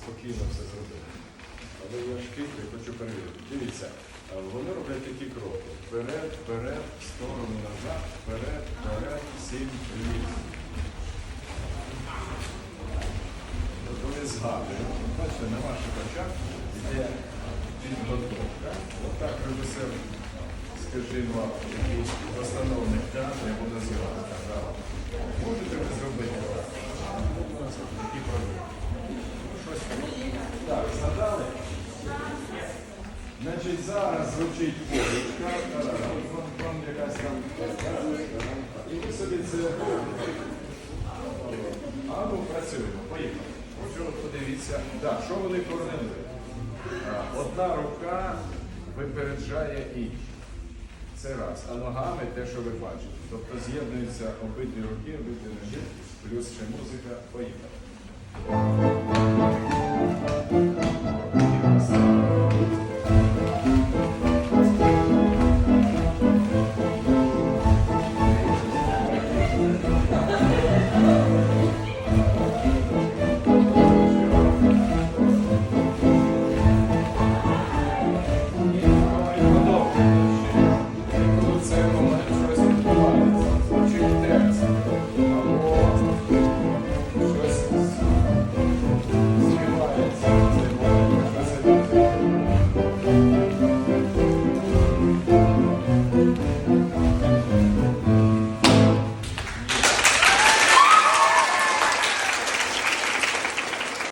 спокійно все зробити. Але я шкідний, хочу перевірити. Дивіться, вони роблять такі кроки. Вперед, вперед, в сторону назад, вперед, вперед, сім. От Вони згадують. Бачите, на ваших очах йде підготовка. Отак режисер, скажімо, якийсь постановник театру, я буду згадувати. Значить, зараз звучить полічка, вам, вам якась там і ви собі це робите. А ну працюємо, поїхали. Отже, от подивіться, да, що вони корнили. Одна рука випереджає іншу. Це раз. А ногами те, що ви бачите. Тобто з'єднуються обидві руки, обидві ноги, плюс ще музика. Поїхали. Sermon.